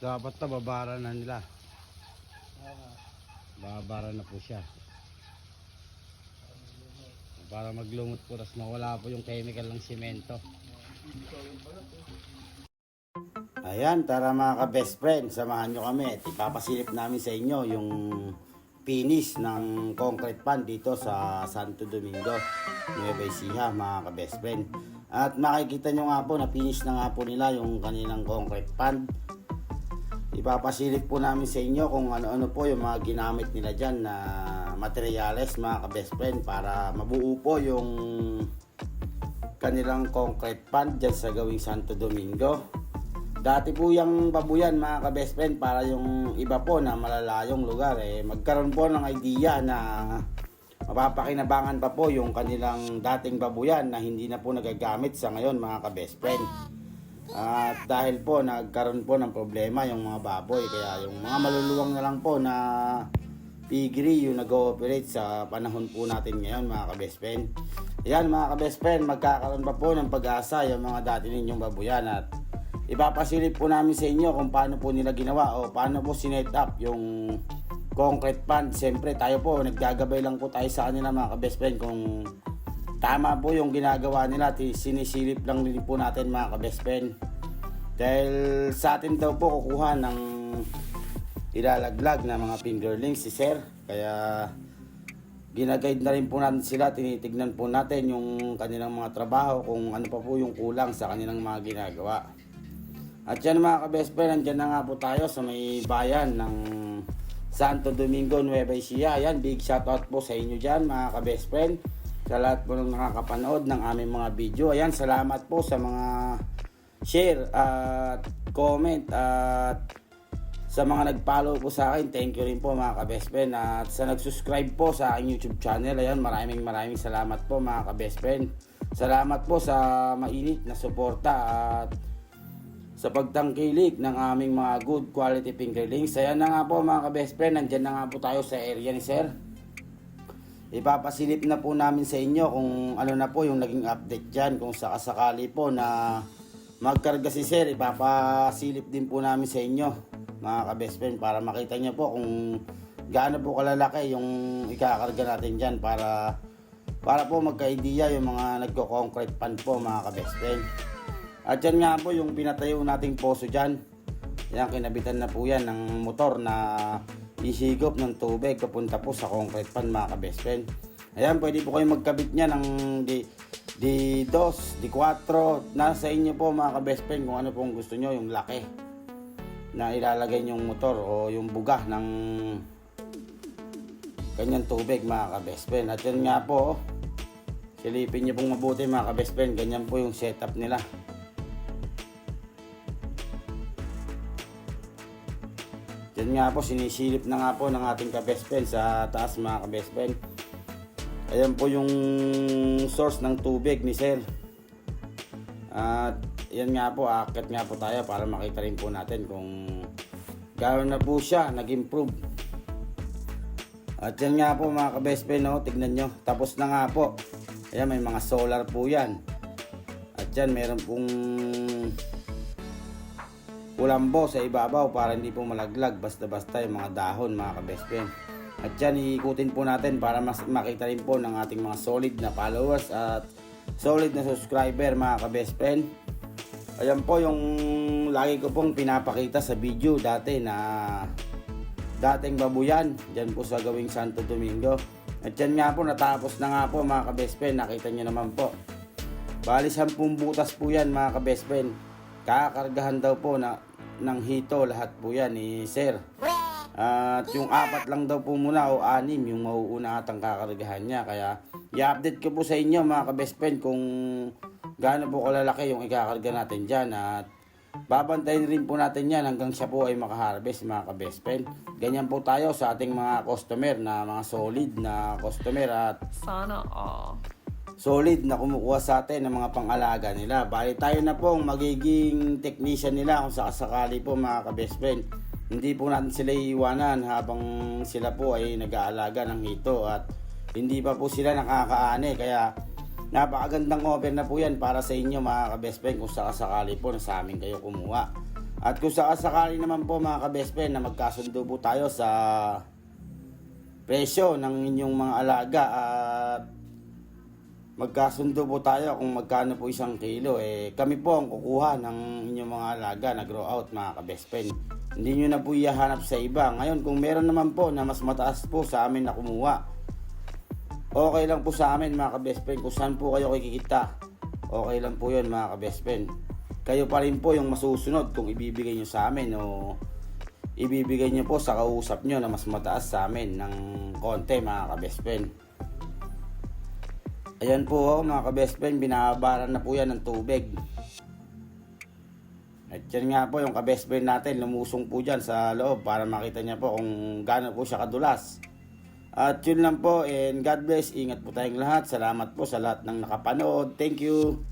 Dapat na babara na nila. Babara na po siya. Para maglumot po, tapos mawala po yung chemical ng simento. Ayan, tara mga ka-best friend, samahan nyo kami at ipapasilip namin sa inyo yung finish ng concrete pan dito sa Santo Domingo, Nueva Ecija, mga ka-best friend. At makikita nyo nga po na finish na nga po nila yung kanilang concrete pan. Ipapasilip po namin sa inyo kung ano-ano po yung mga ginamit nila dyan na materyales mga ka-best friend para mabuo po yung kanilang concrete pan dyan sa gawing Santo Domingo. Dati po yung babuyan mga ka-best friend para yung iba po na malalayong lugar eh magkaroon po ng idea na mapapakinabangan pa po yung kanilang dating babuyan na hindi na po nagagamit sa ngayon mga ka-best friend. At dahil po nagkaroon po ng problema yung mga baboy kaya yung mga maluluwang na lang po na piggery yung nag-ooperate sa panahon po natin ngayon mga ka-best friend. Yan mga ka-best friend, magkakaroon pa po ng pag-asa yung mga dati ninyong babuyan at ipapasilip po namin sa inyo kung paano po nila ginawa o paano po sinet up yung concrete pan. Siyempre tayo po, naggagabay lang po tayo sa kanila mga ka-best friend kung tama po yung ginagawa nila. Ti- Sinisilip lang din po natin mga ka-best friend. Dahil sa atin daw po kukuha ng ilalaglag na mga fingerlings si Sir. Kaya ginaguide na rin po natin sila, tinitignan po natin yung kanilang mga trabaho, kung ano pa po yung kulang sa kanilang mga ginagawa. At yan mga ka-best friend, andyan na nga po tayo sa may bayan ng Santo Domingo, Nueva Ecija. Yan, big shoutout po sa inyo dyan mga ka-best friend. Sa lahat po ng nakakapanood ng aming mga video. Ayan, salamat po sa mga share at comment at sa mga nag-follow po sa akin, thank you rin po mga ka-best friend. At sa nag-subscribe po sa aking YouTube channel, ayan, maraming maraming salamat po mga ka-best friend. Salamat po sa mainit na suporta at sa pagtangkilik ng aming mga good quality fingerlings. Ayan na nga po mga ka-best friend, nandyan na nga po tayo sa area ni Sir. Ipapasilip na po namin sa inyo kung ano na po yung naging update dyan. Kung sakasakali po na magkarga si Sir, ipapasilip din po namin sa inyo mga ka-best friend para makita niyo po kung gaano po kalalaki yung ikakarga natin dyan para para po magka-idea yung mga nagko-concrete pan po mga ka-best friend. At yan nga po yung pinatayo nating poso dyan. Yan, kinabitan na po yan ng motor na isigop ng tubig kapunta po sa concrete pan mga ka-best friend. Ayan, pwede po kayo magkabit niya ng di, di dos, di 4. Nasa inyo po mga ka-best friend kung ano pong gusto nyo, yung laki na ilalagay yung motor o yung buga ng kanyang tubig mga ka-best friend. At yan nga po, silipin niyo pong mabuti mga ka-best friend, ganyan po yung setup nila. Yan nga po, sinisilip na nga po ng ating ka-best friend sa taas mga ka-best friend. Ayan po yung source ng tubig ni Sir. At yan nga po, akit nga po tayo para makita rin po natin kung gano'n na po siya nag-improve. At yan nga po mga ka-best friend, no? tignan nyo. Tapos na nga po. Ayan, may mga solar po yan. At yan, meron pong kulambo sa ibabaw para hindi po malaglag basta-basta yung mga dahon mga ka-best. At yan, iikutin po natin para mas makita rin po ng ating mga solid na followers at solid na subscriber mga ka-best. Ayan po yung lagi ko pong pinapakita sa video dati na dating babuyan dyan po sa gawing Santo Domingo. At yan nga po natapos na nga po mga ka-best. Nakita nyo naman po. Bali 10 butas po yan mga ka-best. Kakargahan daw po na ng hito lahat po yan ni Sir. At yung apat lang daw po muna o anim yung mauuna atang kakargahan niya. Kaya i-update ko po sa inyo mga ka-best friend kung gaano po kalalaki yung ikakarga natin dyan. At babantayin rin po natin yan hanggang siya po ay makaharvest mga ka-best friend. Ganyan po tayo sa ating mga customer na mga solid na customer at Sana all. Solid na kumukuha sa atin ng mga pangalaga nila. Bali tayo na pong magiging technician nila kung sakasakali po mga ka-best friend. Hindi po natin sila iiwanan habang sila po ay nag-aalaga ng hito at hindi pa po sila nakakaane. Kaya napakagandang offer na po yan para sa inyo mga ka-best friend kung sakasakali po na sa amin kayo kumuha. At kung sakasakali naman po mga ka-best friend na magkasundo po tayo sa presyo ng inyong mga alaga at magkasundo po tayo kung magkano po isang kilo. Eh kami po ang kukuha ng inyong mga alaga na grow out mga ka-best friend. Hindi nyo na po ihahanap sa iba. Ngayon kung meron naman po na mas mataas po sa amin na kumuha okay lang po sa amin mga ka-best friend kung saan po kayo kikita. Okay lang po yun mga ka-best friend. Kayo pa rin po yung masusunod kung ibibigay nyo sa amin o ibibigay nyo po sa kausap nyo na mas mataas sa amin ng konti mga ka-best friend Ayan po oh, mga ka-best friend, binabaran na po yan ng tubig. At yan nga po yung ka-best friend natin, lumusong po dyan sa loob para makita niya po kung gaano po siya kadulas. At yun lang po and God bless, ingat po tayong lahat. Salamat po sa lahat ng nakapanood. Thank you.